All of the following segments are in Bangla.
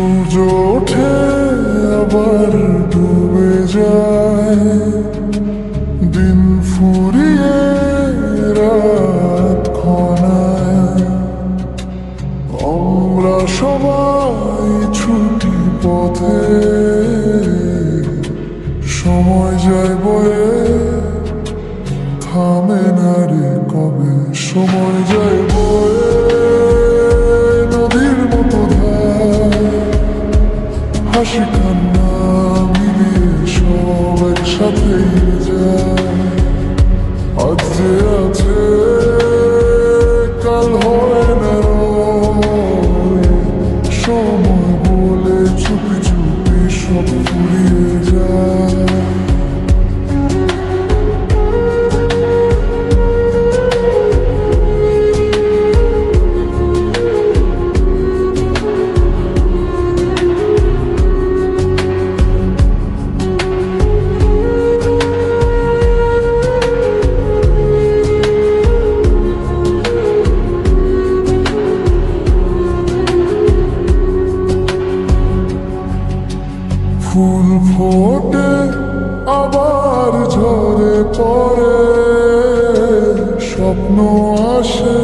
সূর্য ওঠে আবার ডুবে যায়। দিন ফুরিয়ে রাত খনায়। আমরা সবাই একসাথেই যায়। আজ আছে কাল হয় ফুল ফোটে আবার ঝরে পড়ে। স্বপ্ন আসে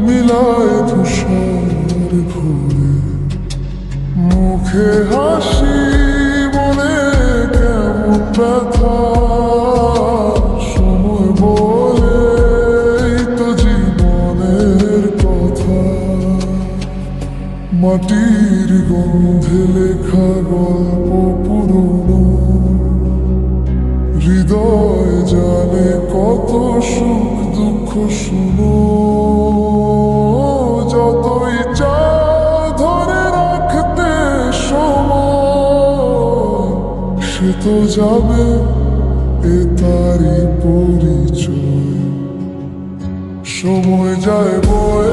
মিলায় ধূসর ঘুরে। মুখে হাসি মাটির গন্ধে লেখা গল্প পুরনো। হৃদয় জানে কত সুখ দুঃখ শুনো। যতই চাও ধরে রাখতে সময়, সে তো যাবে এ তারই পরিচয়। সময় যায় বয়ে